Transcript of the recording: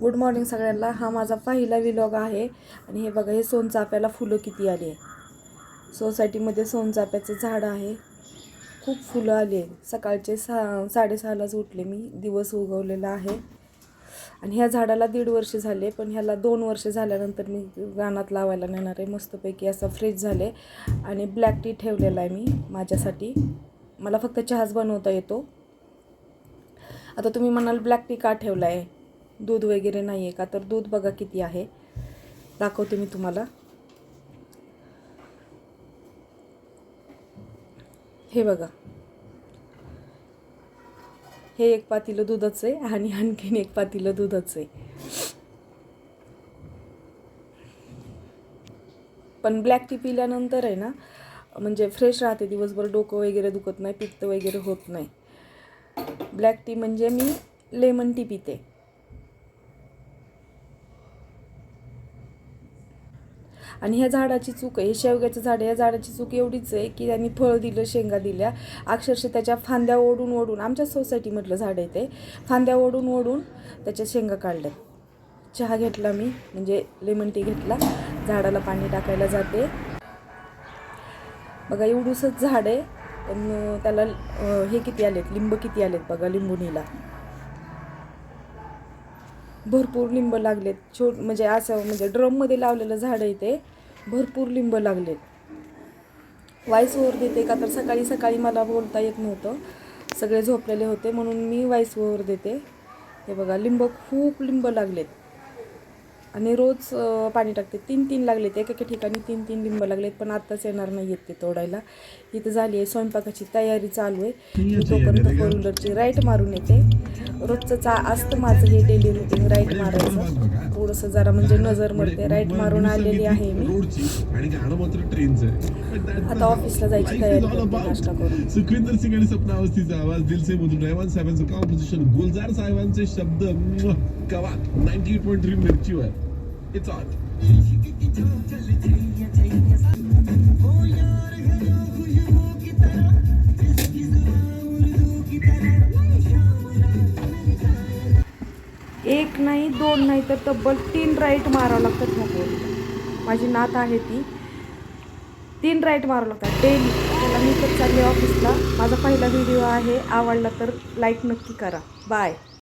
Good morning सगळ्यांना. हा माझा पहिला विलॉग आहे. आणि हे बघा हे सोनचाफ्याला फुलं किती आली आहे. सोसायटीमध्ये सोनचाफ्याचं झाड आहे. खूप फुलं आली आहे. सकाळचे सहा साडेसहालाच उठले मी. दिवस उगवलेला आहे. आणि ह्या झाडाला दीड वर्ष झाले पण ह्याला दोन वर्ष झाल्यानंतर मी रानात लावायला नेणार आहे. मस्तपैकी असा फ्रेश झाले. आणि ब्लॅक टी ठेवलेला आहे मी माझ्यासाठी. मला फक्त चहाच बनवता येतो. आता तुम्ही म्हणाल ब्लॅक टी का ठेवला आहे दूध वगैरे नाही आहे का? तर दूध बघा किती आहे. दाखवते मी तुम्हाला. हे बघा. हे एक पातीलं दूधच आहे आणि आणखीन एक पातीलं दूधच आहे. पण ब्लॅक टी पिल्यानंतर आहे ना म्हणजे फ्रेश राहते दिवसभर डोकं वगैरे दुखत नाही पित्त वगैरे होत नाही. ब्लॅक टी म्हणजे मी लेमन टी पिते. आणि ह्या झाडाची चूक आहे. हे शेवग्याचं झाड आहे. या झाडाची चूक एवढीच आहे की त्यांनी फळ दिलं शेंगा दिल्या. अक्षरशः त्याच्या फांद्या ओढून ओढून आमच्या सोसायटीमधलं झाड आहे ते. फांद्या ओढून ओढून त्याच्या शेंगा काढल्या चहा घेतला मी म्हणजे लेमन टी घेतला. झाडाला पाणी टाकायला जाते. बघा एवढूसच झाड आहे. पण त्याला हे किती आलेत? लिंब किती आलेत बघा लिंबुनीला. भरपूर लिंब लागलेत. छोट म्हणजे असं म्हणजे ड्रममध्ये लावलेलं झाड आहे ते भरपूर लिंब लागलेत. वाईस ओव्हर देते का तर सकाळी सकाळी मला बोलता येत नव्हतं. सगळे झोपलेले होते म्हणून मी वाईस ओव्हर देते. हे बघा लिंब खूप लिंब लागलेत. आणि रोज पाणी टाकते. तीन तीन लागलेत. एका एका ठिकाणी तीन तीन लिंब लागलेत पण आत्ताच येणार नाही आहेत ते तोडायला. इथं झाली आहे स्वयंपाकाची तयारी चालू आहे. मी तोपर्यंत फोर व्हीलरची राईट मारून येते. रोजचं असतं माझं हे डेली रुटीन राईट मारायचं. थोडंसं जरा म्हणजे नजर मरते राईट मारून आलेली आहे मी. रोडची आणि गाणं मात्र ट्रेनचं आहे आता ऑफिसला जायची तयारी करते नाश्ता करून. सुखविंदर सिंग आणि सपना अवस्थीचा आवाज दिलसे मधून रहमान साहेबांचं कॉम्पोजिशन गुलजार साहेबांचे शब्द नाईन्टी एट पॉईंट थ्री मिरचीवर इट्स ऑट एक नाही दोन नाही तर तब्बल तीन राईट मारावं लागतात नको. माझी नात आहे ती. तीन राईट मारावं लागतात. डेली त्याला मी तर चालले ऑफिसला माझा पहिला व्हिडिओ आहे. आवडला तर लाईक नक्की करा. बाय